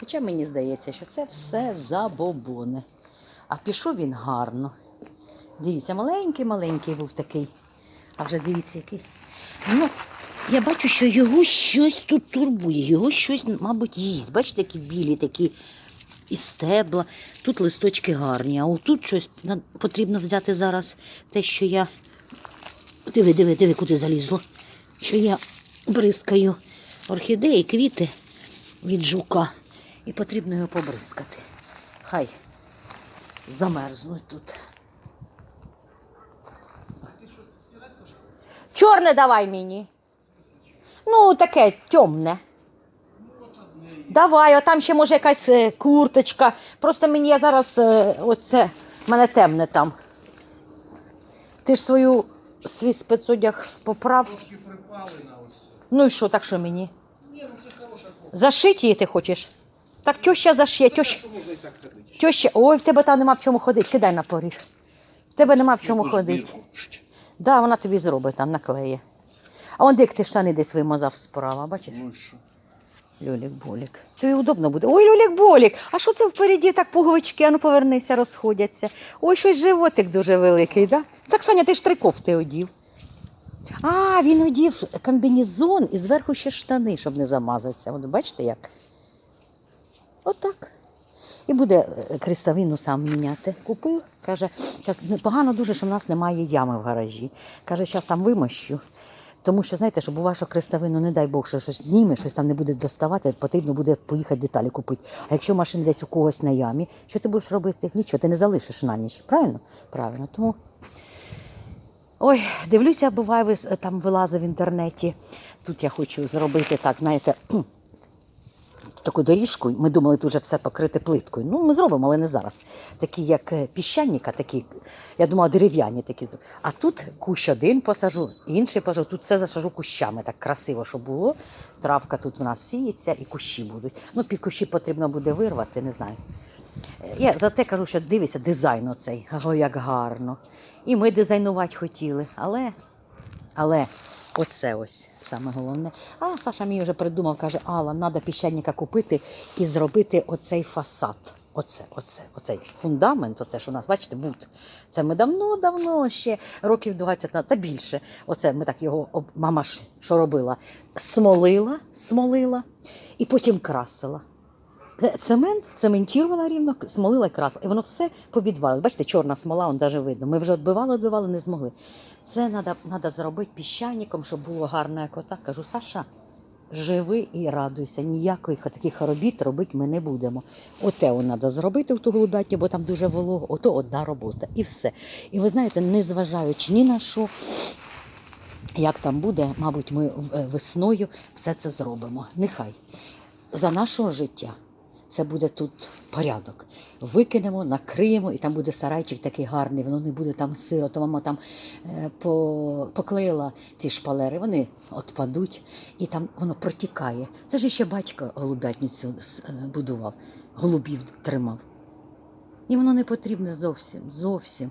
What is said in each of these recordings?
Хоча мені здається, що це все забобони. А пішов він гарно. Дивіться, маленький-маленький був такий. А вже дивіться, який. Ну, я бачу, що його щось тут турбує, його щось, мабуть, їсть. Бачите, які білі такі і стебла. Тут листочки гарні, а отут щось потрібно взяти зараз те, що я. Диви, диви, диви, куди залізло. Що я бризкаю орхідеї, квіти від жука. І потрібно його побризкати. Хай замерзнуть тут. Чорне давай мені. Ну, таке темне. Давай, а там ще може якась е, курточка. Просто мені я зараз е, оце, мене темне там. Ти ж свою свій спецодяг поправ. Трошки припали на ось. Ну і що, так що мені? Ні, ну це хороша кофта. Зашить її ти хочеш? Так теща зашиє, теща. Що можна і так ходити? Теща, ой, в тебе там нема в чому ходити, кидай на поріг. В тебе нема в чому Якусь ходити. бірку. Да, вона тобі зробить там, наклеє. А он як ти штани десь вимазав справа, бачиш? Ну і що? Люлік болік. Тобі удобно буде. Ой, люлік болік. А що це впереді так пуговички? Ану повернися, розходяться. Ой, щось животик дуже великий, да? Так, Саня, ти ж три кофти одів. А, він одів комбінезон і зверху ще штани, щоб не замазатися. От бачите як? Отак. І буде е, крестовину сам міняти. Купив, каже, зараз непогано дуже, що в нас немає ями в гаражі. Каже, зараз там вимощу. Тому що, знаєте, щоб у вашу крестовину, не дай Бог, що щось зніме, щось там не буде доставати, потрібно буде поїхати деталі купити. А якщо машина десь у когось на ямі, що ти будеш робити? Нічого, ти не залишиш на ніч. Правильно? Правильно. Тому. Ой, дивлюся, буває, там вилазить в інтернеті. Тут я хочу зробити так, знаєте, таку доріжку. Ми думали, тут все покрите плиткою. Ну, ми зробимо, але не зараз. Такі, як е, піщаніка, такі, я думала, дерев'яні такі. А тут кущ один посажу, інший посажу. Тут все засажу кущами, так красиво, щоб було. Травка тут в нас сіється і кущі будуть. Ну, під кущі потрібно буде вирвати, не знаю. Е, Я за те кажу, що дивися, дизайн оцей, ого, як гарно. І ми дизайнувати хотіли, але, але оце ось саме головне. А Саша мені вже придумав, каже, Алла, треба піщаніка купити і зробити оцей фасад. Оце, оце, оцей фундамент, оце, що у нас, бачите, бут. Це ми давно-давно ще, років 20 на- та більше. Оце ми так його, мама що робила? Смолила, смолила і потім красила. Це- Цемент, цементувала рівно, смолила і красила. І воно все повідвалило. Бачите, чорна смола, он навіть видно. Ми вже відбивали, відбивали, не змогли. Це треба зробити піщаником, щоб було гарно, як отак. Кажу, Саша, живи і радуйся. Ніяких таких робіт робити ми не будемо. Оте треба зробити в ту голубятню, бо там дуже волого. Ото одна робота. І все. І ви знаєте, незважаючи ні на що, як там буде, мабуть, ми е, весною все це зробимо. Нехай за нашого життя це буде тут порядок. Викинемо, накриємо, і там буде сарайчик такий гарний, воно не буде там сиро, то мама там е, по, поклеїла ці шпалери, вони отпадуть, і там воно протікає. Це ж ще батько голубятницю е, будував, голубів тримав. І воно не потрібне зовсім, зовсім.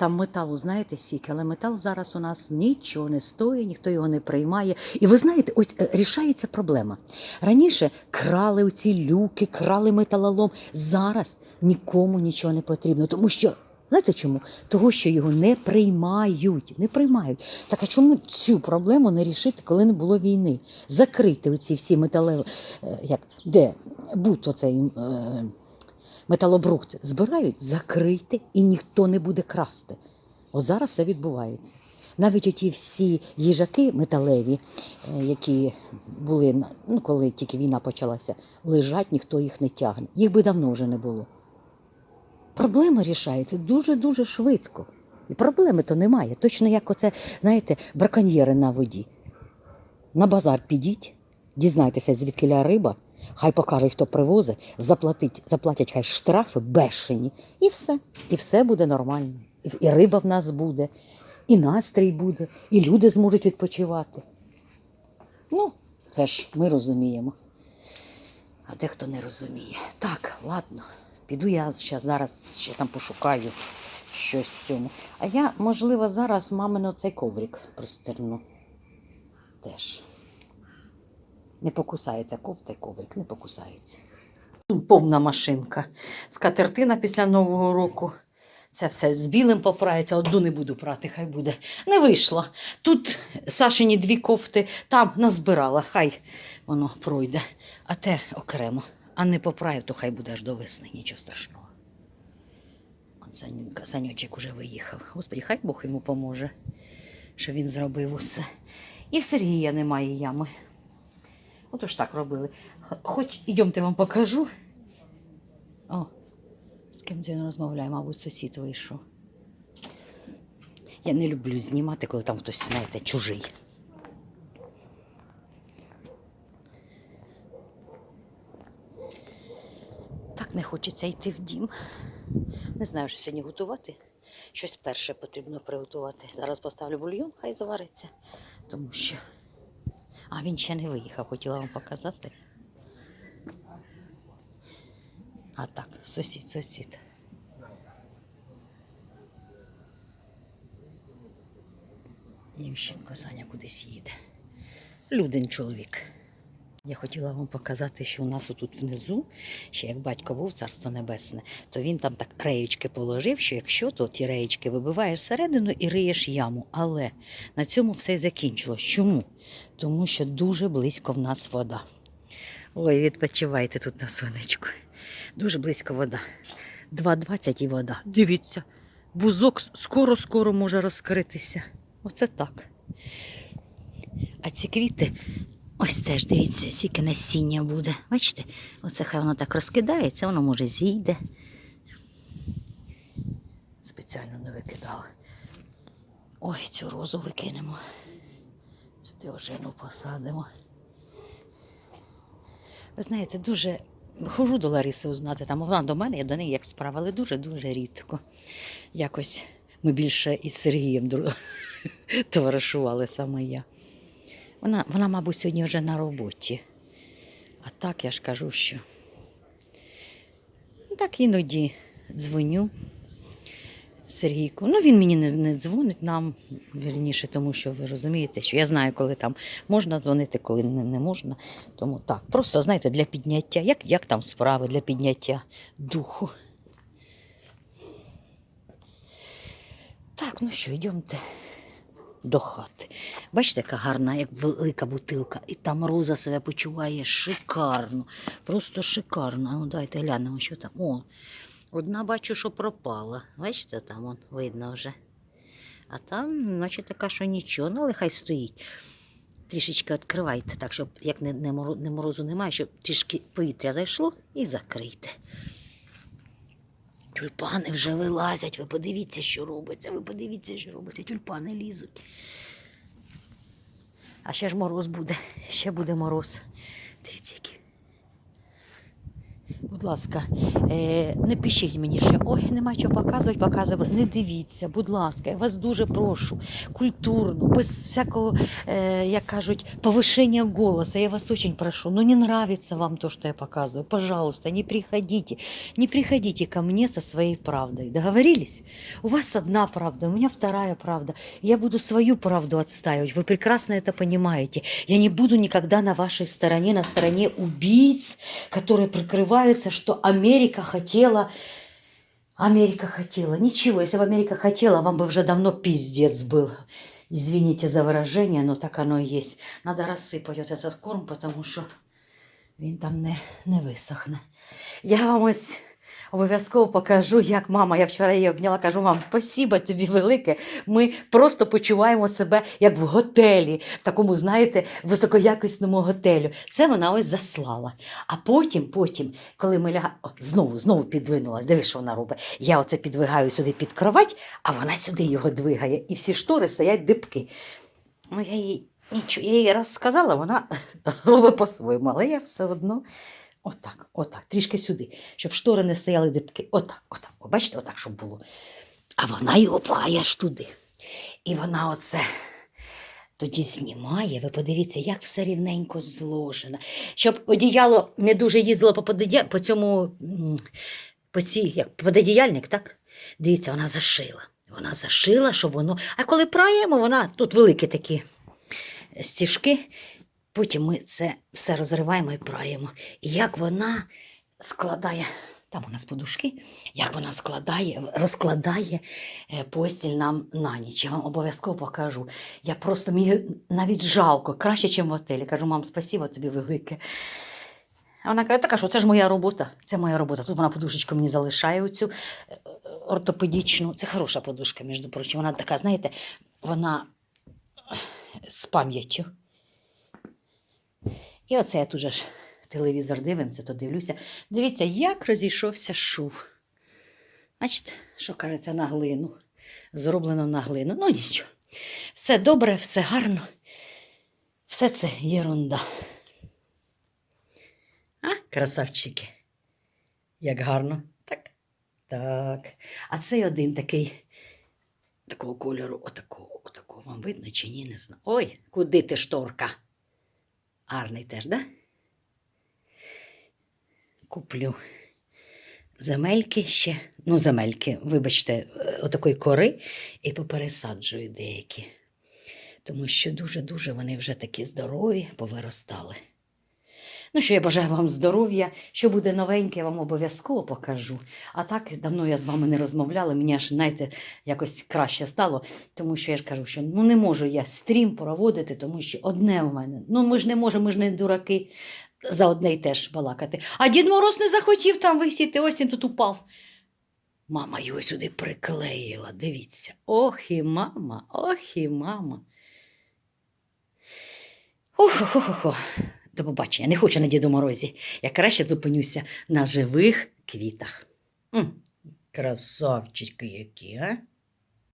Там металу, знаєте, сіки, але метал зараз у нас нічого не стоїть, ніхто його не приймає. І ви знаєте, ось е, рішається проблема. Раніше крали оці люки, крали металолом. Зараз нікому нічого не потрібно, тому що. Знаєте чому? Того, що його не приймають. Не приймають. Так а чому цю проблему не рішити, коли не було війни? Закрити оці всі металеві, е, як, де будь оцей е, металобрухт збирають, закрити, і ніхто не буде красти. О зараз це відбувається. Навіть оті всі їжаки металеві, е, які були, ну, коли тільки війна почалася, лежать, ніхто їх не тягне. Їх би давно вже не було. Проблема рішається дуже-дуже швидко. І проблеми то немає. Точно як оце, знаєте, браконьєри на воді. На базар підіть, дізнайтеся, звідки риба, хай покажуть, хто привозить, заплатить, заплатять хай штрафи бешені, і все. І все буде нормально. І, риба в нас буде, і настрій буде, і люди зможуть відпочивати. Ну, це ж ми розуміємо. А дехто не розуміє. Так, ладно, піду я ще зараз ще там пошукаю щось в цьому. А я, можливо, зараз мамино цей коврик пристерну. Теж. Не покусається кофта й коврик, не покусається. Повна машинка. Скатертина після Нового року. Це все з білим поправиться, одну не буду прати, хай буде. Не вийшло. Тут Сашині дві кофти, там назбирала, хай воно пройде. А те окремо. А не поправив, то хай буде аж до весни, нічого страшного. От Санюка, Санючик уже виїхав. Господи, хай Бог йому поможе, що він зробив усе. І в Сергія немає ями. Отож так робили. Хоч ідемте вам покажу. О, з ким це він розмовляє, мабуть, сусід вийшов. Я не люблю знімати, коли там хтось, знаєте, чужий. Так не хочеться йти в дім. Не знаю, що сьогодні готувати. Щось перше потрібно приготувати. Зараз поставлю бульйон, хай завариться. Тому що. А він ще не виїхав, хотіла вам показати. А так, сусід, сусід. Ющенко Саня кудись їде. Людин чоловік. Я хотіла вам показати, що у нас тут внизу, ще як батько був царство небесне, то він там так реєчки положив, що якщо то ті реєчки вибиваєш всередину і риєш яму. Але на цьому все й закінчилось. Чому? Тому що дуже близько в нас вода. Ой, відпочивайте тут на сонечку. Дуже близько вода. 2,20 і вода. Дивіться, бузок скоро-скоро може розкритися. Оце так. А ці квіти, ось теж дивіться, скільки насіння буде. Бачите? Оце хай воно так розкидається, воно може зійде. Спеціально не викидала. Ой, цю розу викинемо. Сюди ожину посадимо. Ви знаєте, дуже хожу до Лариси узнати, там вона до мене, я до неї як справа, але дуже-дуже рідко. Якось ми більше із Сергієм товаришували саме я. Вона, вона, мабуть, сьогодні вже на роботі. А так я ж кажу, що так іноді дзвоню Сергійку. Ну, він мені не, не дзвонить нам вірніше, тому що ви розумієте, що я знаю, коли там можна дзвонити, коли не, не можна. Тому так, просто знаєте, для підняття, як, як там справи, для підняття духу. Так, ну що, йдемте до хати. Бачите, яка гарна, як велика бутилка. І там Роза себе почуває шикарно. Просто шикарно. Ну, дайте глянемо, що там. О, одна бачу, що пропала. Бачите, там он, видно вже. А там, наче така, що нічого, ну але хай стоїть. Трішечки відкривайте, так, щоб як не, не морозу немає, щоб трішки повітря зайшло і закрийте. Тюльпани вже вилазять, ви подивіться, що робиться, ви подивіться, що робиться, тюльпани лізуть. А ще ж мороз буде, ще буде мороз. Дивіться, які. Будь ласка, е, не пишіть мені ще, ой, нема чого показувати, показувати. Не дивіться, будь ласка, я вас дуже прошу, культурно, без всякого, е, як кажуть, повишения голоса. Я вас очень прошу. Ну не нравится вам то, что я показываю. Пожалуйста, не приходите. Не приходите ко мне со своей правдой. Договорились? У вас одна правда, у меня вторая правда. Я буду свою правду отстаивать. Вы прекрасно это понимаете. Я не буду никогда на вашей стороне, на стороне убийц, которые прикрываются, что Америка хотела... Америка хотела. Ничего, если бы Америка хотела, вам бы уже давно пиздец был. Извините за выражение, но так оно и есть. Надо рассыпать вот этот корм, потому що він там не, не висохне. Я вам ось обов'язково покажу, як мама. Я вчора її обняла, кажу, мам, спасіба тобі велике. Ми просто почуваємо себе як в готелі, в такому, знаєте, високоякісному готелю. Це вона ось заслала. А потім, потім, коли ми лягаємо, знову, знову підвинула. Диви, що вона робить. Я оце підвигаю сюди під кровать, а вона сюди його двигає. І всі штори стоять дибки. Ну, я їй нічого, я їй раз сказала, вона робить по-своєму, але я все одно. Отак, отак, трішки сюди, щоб штори не стояли дибки. Отак, отак. О, бачите, отак, щоб було. А вона його пхає аж туди. І вона оце тоді знімає. Ви подивіться, як все рівненько зложено. Щоб одіяло не дуже їздило по, по цьому по цій, як пододіяльник, так? Дивіться, вона зашила. Вона зашила, щоб воно. А коли праємо, вона тут великі такі стіжки. Потім ми це все розриваємо і праємо. І як вона складає, там у нас подушки, як вона складає, розкладає е, постіль нам на ніч. Я вам обов'язково покажу. Я просто мені навіть жалко, краще, ніж в готелі. Кажу, мам, спасибо тобі велике. Вона каже, така що це ж моя робота. Це моя робота. Тут вона подушечку мені залишає оцю е, е. Це хороша подушка, між прочим. Вона така, знаєте, вона з пам'яттю. І оце я тут же ж телевізор дивимося, то дивлюся. Дивіться, як розійшовся шов. Бачите, що кажеться на глину. Зроблено на глину. Ну нічого. Все добре, все гарно. Все це єрунда. А, красавчики. Як гарно. Так. Так. А цей один такий, такого кольору, отакого, отакого. Вам видно чи ні, не знаю. Ой, куди ти шторка? Гарний теж, да? Куплю земельки ще. Ну, земельки, вибачте, е, отакої кори і попересаджую деякі. Тому що дуже-дуже вони вже такі здорові, повиростали. Ну, що я бажаю вам здоров'я. Що буде новеньке, я вам обов'язково покажу. А так давно я з вами не розмовляла, мені аж, знаєте, якось краще стало, тому що я ж кажу, що ну не можу я стрім проводити, тому що одне у мене. Ну ми ж не можемо, ми ж не дураки за одне й теж балакати. А Дід Мороз не захотів там висіти, ось він тут упав. Мама його сюди приклеїла, дивіться. Ох і мама, ох і мама. Ох, ох, ох, ох. До побачення. Не хочу на Діду Морозі. Я краще зупинюся на живих квітах. М, Красавчики які, а?